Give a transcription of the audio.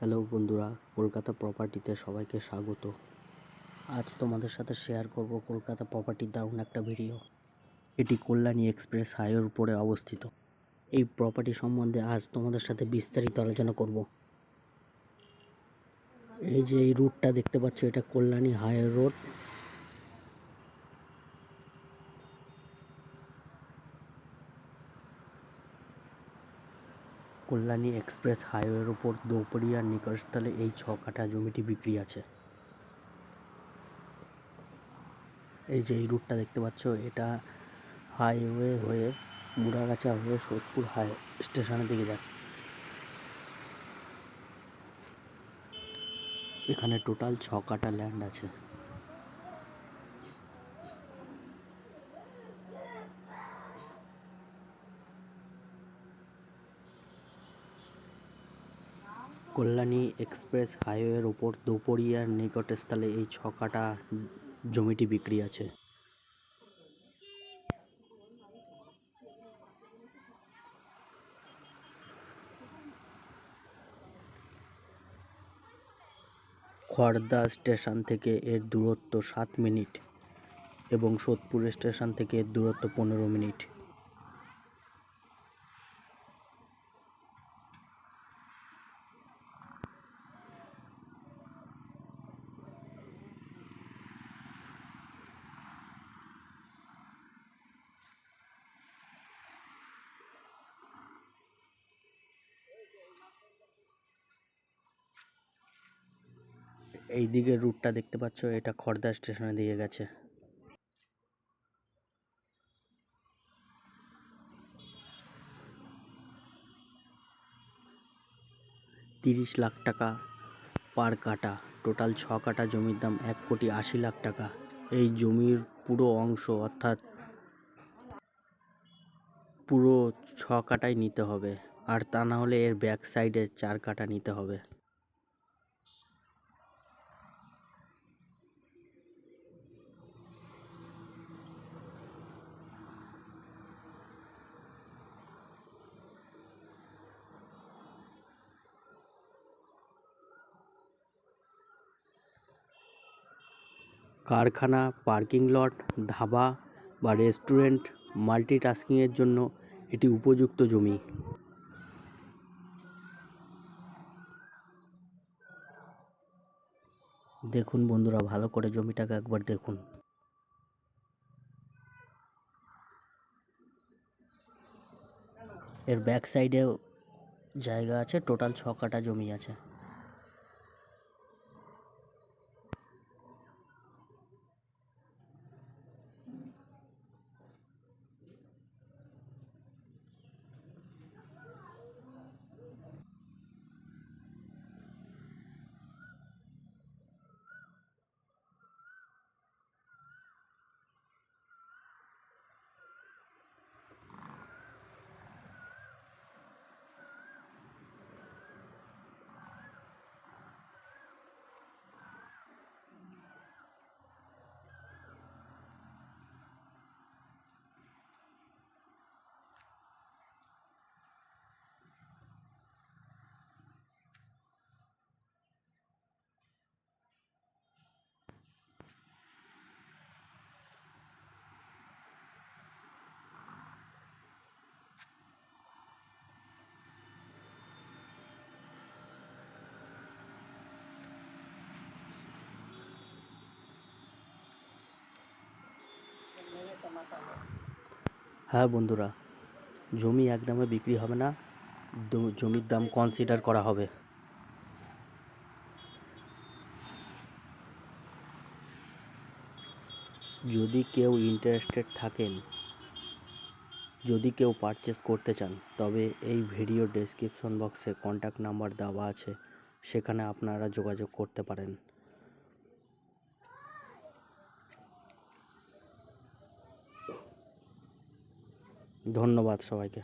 Hello বন্ধুরা, কলকাতা প্রপার্টিতে সবাইকে স্বাগত। আজ তোমাদের সাথে শেয়ার করব কলকাতা প্রপার্টির দারুণ একটা ভিডিও এটি কল্যাণী এক্সপ্রেস হাইওয়ের উপরে অবস্থিত। এই প্রপার্টি সম্বন্ধে আজ তোমাদের সাথে বিস্তারিত আলোচনা করব। এই যে এই রুটটা দেখতে পাচ্ছ, এটা Kalyani highway road Kalyani express হাইওয়ের উপর দৌপড়িয়ার নিকটস্থলে এই ছ কাঠা জমিটি বিক্রি আছে। এই যে এই রুটটা দেখতে পাচ্ছ, এটা হাইওয়ে হয়ে, মুড়াগাছা হয়ে সোদপুর হাই স্টেশনের দিকে যায়। এখানে টোটাল ছ কাঠা ল্যান্ড আছে। কল্যাণী এক্সপ্রেস হাইওয়ের ওপর দুপরিয়ার নিকটস্থলে এই ছ কাঠা জমিটি বিক্রি আছে। খড়দা স্টেশন থেকে এর দূরত্ব সাত মিনিট এবং সোদপুর স্টেশন থেকে এর দূরত্ব পনেরো মিনিট। এই দিকের রুটটা দেখতে পাচ্ছ, এটা খড়দা স্টেশনের দিকে গেছে। তিরিশ লাখ টাকা পার কাটা, টোটাল ছ কাটা জমির দাম এক কোটি আশি লাখ টাকা। এই জমির পুরো অংশ অর্থাৎ পুরো ছ কাটাই নিতে হবে। আর তা না হলে এর ব্যাক সাইডে চার কাটা নিতে হবে। কারখানা, পার্কিং লট, ধাবা বা রেস্টুরেন্ট মাল্টিটাস্কিংয়ের জন্য এটি উপযুক্ত জমি। দেখুন বন্ধুরা, ভালো করে জমিটাকে একবার দেখুন। এর ব্যাক সাইডেও জায়গা আছে টোটাল ছ কাটা জমি আছে। হ্যাঁ বন্ধুরা, জমি একদমে বিক্রি হবে না জমির দাম কনসিডার করা হবে। যদি কেউ ইন্টারেস্টেড থাকেন, যদি কেউ পারচেস করতে চান, তবে এই ভিডিও ডেসক্রিপশন বক্সে কন্ট্যাক্ট নাম্বার দেওয়া আছে, সেখানে আপনারা যোগাযোগ করতে পারেন। ধন্যবাদ সবাইকে।